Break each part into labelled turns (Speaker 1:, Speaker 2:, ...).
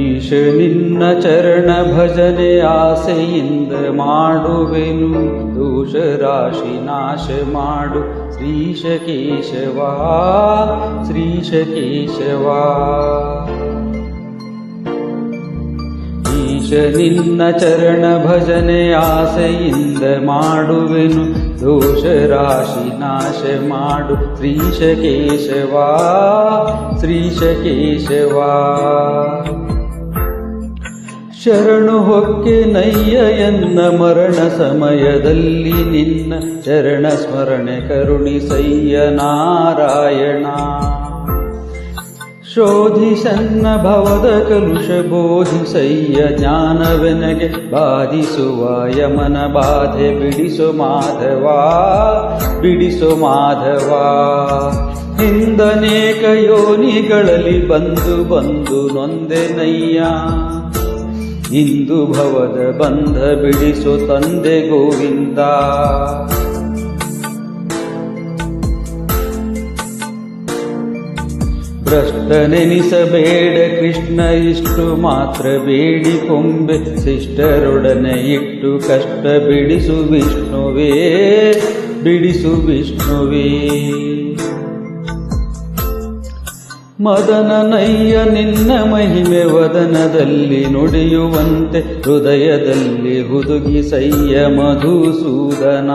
Speaker 1: ಈಶ, ನಿನ್ನ ಚರಣ ಭಜನೆ ಆಸೆಯಿಂದ ಮಾಡುವೆನು. ದೋಷ ರಾಶಿ ನಾಶ ಮಾಡು. ಶ್ರೀಶ ಕೇಶವ ಶ್ರೀಶ ಕೇಶವ ಈಶ, ನಿನ್ನ ಚರಣ ಭಜನೆ ಆಸೆಯಿಂದ ಮಾಡುವೆನು. ದೋಷ ರಾಶಿ ನಾಶ ಮಾಡು. ಶ್ರೀಶ ಕೇಶವ ಶ್ರೀಶ ಕೇಶವಾ ಶರಣು ಹೊಕ್ಕೆ ನಯ್ಯ ಎನ್ನ ಮರಣ ಸಮಯದಲ್ಲಿ ನಿನ್ನ ಶರಣ ಸ್ಮರಣೆ ಕರುಣಿಸಯ್ಯ ನಾರಾಯಣ. ಶೋಧಿಸನ್ನ ಭವದ ಕಲುಷ ಬೋಧಿಸಯ್ಯ ಜ್ಞಾನವೆನಗೆ ಬಾಧಿಸುವ ಯಮನ ಬಾಧೆ ಬಿಡಿಸು ಮಾಧವ ಬಿಡಿಸು ಮಾಧವ. ಹಿಂದನೇಕ ಯೋನಿಗಳಲ್ಲಿ ಬಂದು ಬಂದು ನೊಂದೆನಯ್ಯ ಇಂದು ಭವದ ಬಂಧ ಬಿಡಿಸು ತಂದೆ ಗೋವಿಂದ. ಭ್ರಷ್ಟನೆನಿಸಬೇಡ ಕೃಷ್ಣ, ಇಷ್ಟು ಮಾತ್ರ ಬೇಡಿ ಕೊಂಬೆ. ಶಿಷ್ಟರೊಡನೆ ಇಟ್ಟು ಕಷ್ಟ ಬಿಡಿಸು ವಿಷ್ಣುವೇ ಬಿಡಿಸು ವಿಷ್ಣುವೇ. ಮದನನಯ್ಯ ನಿನ್ನ ಮಹಿಮೆ ವದನದಲ್ಲಿ ನುಡಿಯುವಂತೆ ಹೃದಯದಲ್ಲಿ ಹುದುಗಿಸಯ್ಯ ಮಧುಸೂದನ.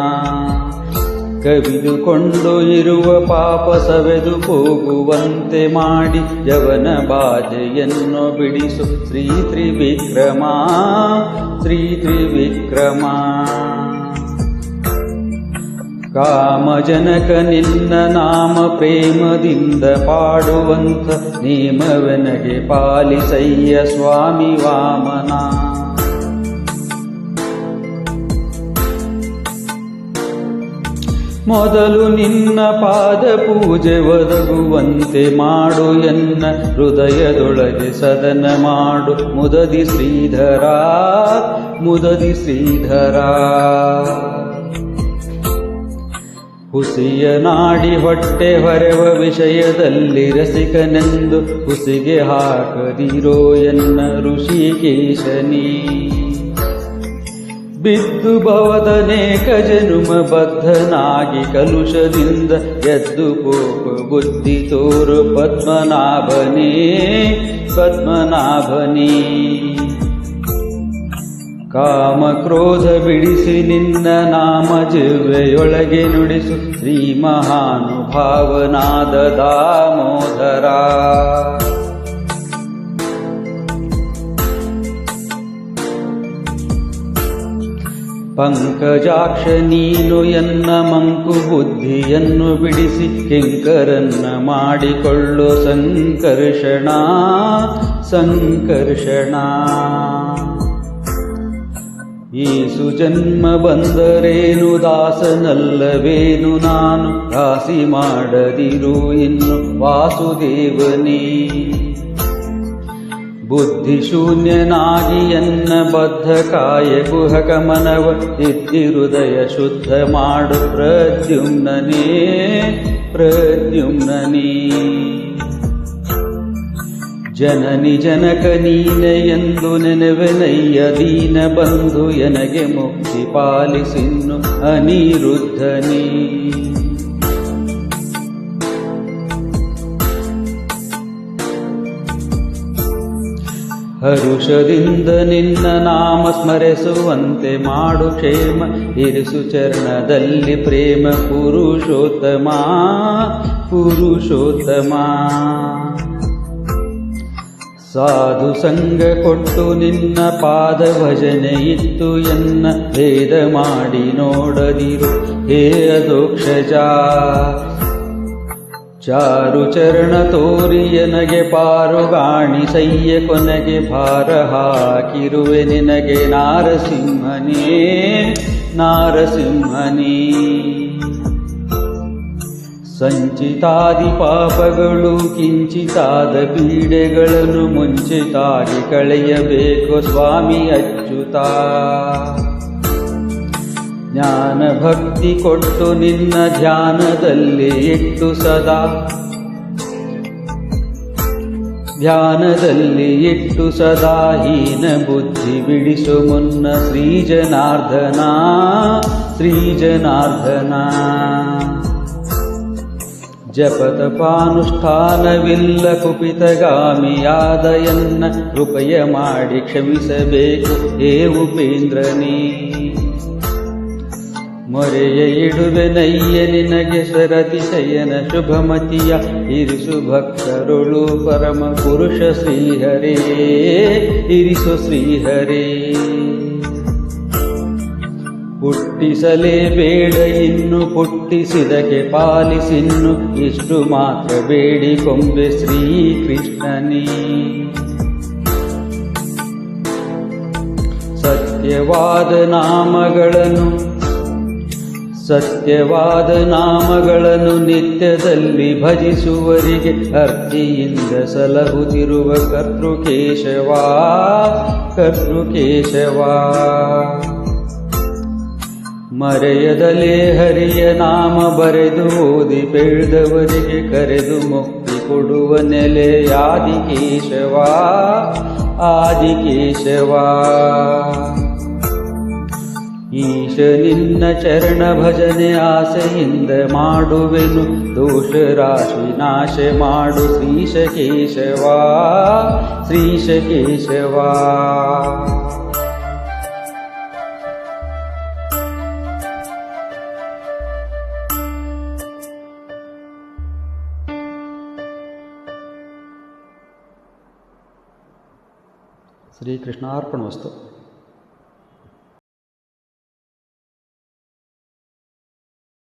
Speaker 1: ಕವಿದುಕೊಂಡು ಇರುವ ಪಾಪ ಸವೆದು ಹೋಗುವಂತೆ ಮಾಡಿ ಯವನ ಬಾಧೆಯನ್ನು ಬಿಡಿಸು ಶ್ರೀ ತ್ರಿವಿಕ್ರಮ ಶ್ರೀ ತ್ರಿವಿಕ್ರಮ. ಕಾಮಜನಕ ನಿನ್ನ ನಾಮ ಪ್ರೇಮದಿಂದ ಪಾಡುವಂಥ ನೇಮವೆನಗೆ ಪಾಲಿಸಯ್ಯ ಸ್ವಾಮಿ ವಾಮನ. ಮೊದಲು ನಿನ್ನ ಪಾದ ಪೂಜೆ ಒದಗುವಂತೆ ಮಾಡು ಎನ್ನ ಹೃದಯದೊಳಗೆ ಸದನ ಮಾಡು. ಮುದದಿ ಶ್ರೀಧರ ಮುದದಿ ಶ್ರೀಧರ. ಹುಸಿಯ ನಾಡಿ ಹೊಟ್ಟೆ ಹೊರೆವ ವಿಷಯದಲ್ಲಿ ರಸಿಕನೆಂದು ಹುಸಿಗೆ ಹಾಕದಿರೋ ಎನ್ನ ಋಷಿಕೇಶನಿ ಬಿದ್ದು ಭವದನೇಕ ಜನುಮ ಬದ್ಧನಾಗಿ ಕಲುಷದಿಂದ ಎದ್ದು ಪೋಪ ಬುದ್ಧಿ ತೋರು ಪದ್ಮನಾಭನೇ ಪದ್ಮನಾಭನೇ ಕಾಮ ಕ್ರೋಧ ಬಿಡಿಸಿ ನಿನ್ನ ನಾಮ ಜಿವ್ವೆಯೊಳಗೆ ನುಡಿಸು. ಶ್ರೀ ಮಹಾನುಭಾವನಾದ ದಾಮೋದರ. ಪಂಕಜಾಕ್ಷ ನೀನು ಎನ್ನ ಮಂಕು ಬುದ್ಧಿಯನ್ನು ಬಿಡಿಸಿ. ಕಿಂಕರನ್ನ ಮಾಡಿಕೊಳ್ಳು ಸಂಕರ್ಷಣ ಸಂಕರ್ಷಣ. ಈ ಸುಜನ್ಮ ಬಂದರೇನು, ದಾಸನಲ್ಲವೇನು, ನಾನು ರಾಸಿ ಮಾಡದಿರು ಇನ್ನು ವಾಸುದೇವನೇ. ಬುದ್ಧಿ ಶೂನ್ಯನಾಗಿ ಎನ್ನ ಬದ್ಧ ಕಾಯ ಗುಹಕ ಮನವ ಇದ್ದಿ ಹೃದಯ ಶುದ್ಧ ಮಾಡು ಪ್ರದ್ಯುಮ್ನನೇ ಪ್ರದ್ಯುಮ್ನನೇ. ಜನನಿ ಜನಕ ನೀನೆ ಎಂದು ನೆನವೆನಯ್ಯ ದೀನ ಬಂಧು ಎನಗೆ ಮುಕ್ತಿ ಪಾಲಿಸಿನ್ನು ಅನಿರುದ್ಧನಿ. ಹರುಷದಿಂದ ನಿನ್ನ ನಾಮ ಸ್ಮರಿಸುವಂತೆ ಮಾಡು ಕ್ಷೇಮ, ಇರಿಸು ಚರಣದಲ್ಲಿ ಪ್ರೇಮ ಪುರುಷೋತ್ತಮ ಪುರುಷೋತ್ತಮ. ಸಾಧು ಸಂಘ ಕೊಟ್ಟು ನಿನ್ನ ಪಾದ ಭಜನೆ ಇತ್ತು ಎನ್ನ ಭೇದ ಮಾಡಿ ನೋಡದಿರು. ಹೇ ಅದೋಕ್ಷಜ ಚಾರು ಚರಣ ತೋರಿಯನಗೆ ಪಾರುಗಾಣಿ ಸಯ್ಯ ಕೊನೆಗೆ ಭಾರ ಹಾಕಿರುವೆ ನಿನಗೆ ನಾರಸಿಂಹನೇ ನಾರಸಿಂಹನೇ. ಸಂಚಿತಾದಿ ಪಾಪಗಳು ಕಿಂಚಿತಾದ ಪೀಡೆಗಳನ್ನು ಮುಂಚಿತಾಗಿ ಕಳೆಯಬೇಕು ಸ್ವಾಮಿ ಅಚ್ಚುತಾ ಜ್ಞಾನ ಭಕ್ತಿ ಕೊಟ್ಟು ನಿನ್ನ ಧ್ಯಾನದಲ್ಲಿ ಇಟ್ಟು ಸದಾ. ಧ್ಯಾನದಲ್ಲಿ ಇಟ್ಟು ಸದಾ ಹೀನ ಬುದ್ಧಿ ಬಿಡಿಸು ಮುನ್ನ ಶ್ರೀ ಜನಾರ್ದನ ಶ್ರೀ ಜನಾರ್ದನ. ಜಪತಪಾನುಷ್ಠಾನವಿಲ್ಲ ಕುಪಿತಗಾಮಿಯಾದಯನ್ನ ಕೃಪಯ ಮಾಡಿ ಕ್ಷಮಿಸಬೇಕು, ಹೇ ಉಪೇಂದ್ರನೇ. ಮೊರೆಯ ಇಡುವೆ ನಯ್ಯ ನಿನಗೆ ಸರತಿಶಯನ ಶುಭಮತಿಯ, ಇರಿಸು ಭಕ್ತರುಳು ಪರಮ ಪುರುಷ ಶ್ರೀಹರೇ, ಇರಿಸು ಶ್ರೀಹರೇ. ಹುಟ್ಟಿಸಲೇಬೇಡ ಇನ್ನು ಪುಟ್ಟಿಸಿದಕ್ಕೆ ಪಾಲಿಸಿನ್ನು ಇಷ್ಟು ಮಾತ್ರ ಬೇಡಿ ಕೊಂಬೆ ಶ್ರೀಕೃಷ್ಣನೇ. ಸತ್ಯವಾದ ನಾಮಗಳನ್ನು ಸತ್ಯವಾದ ನಾಮಗಳನ್ನು ನಿತ್ಯದಲ್ಲಿ ಭಜಿಸುವರಿಗೆ ಅರ್ಜಿಯಿಂದ ಸಲಹುತ್ತಿರುವ ಕರ್ತೃಕೇಶವಾ ಕರ್ತೃಕೇಶವಾ. ಮರೆಯದಲೇ ಹರಿಯ ನಾಮ ಬರೆದು ಓದಿ ಬೆಳೆದವರಿಗೆ ಕರೆದು ಮುಕ್ತಿ ಕೊಡುವ ನೆಲೆ ಆದಿಕೇಶವಾ ಆದಿಕೇಶವಾ. ಈಶ ನಿನ್ನ ಚರಣ ಭಜನೆ ಆಸೆಯಿಂದ ಮಾಡುವೆನು ದೋಷ ರಾಶಿ ನಾಶ ಮಾಡು ಶ್ರೀಶ ಕೇಶವಾ श्रीकृष्णार्पणमस्तु।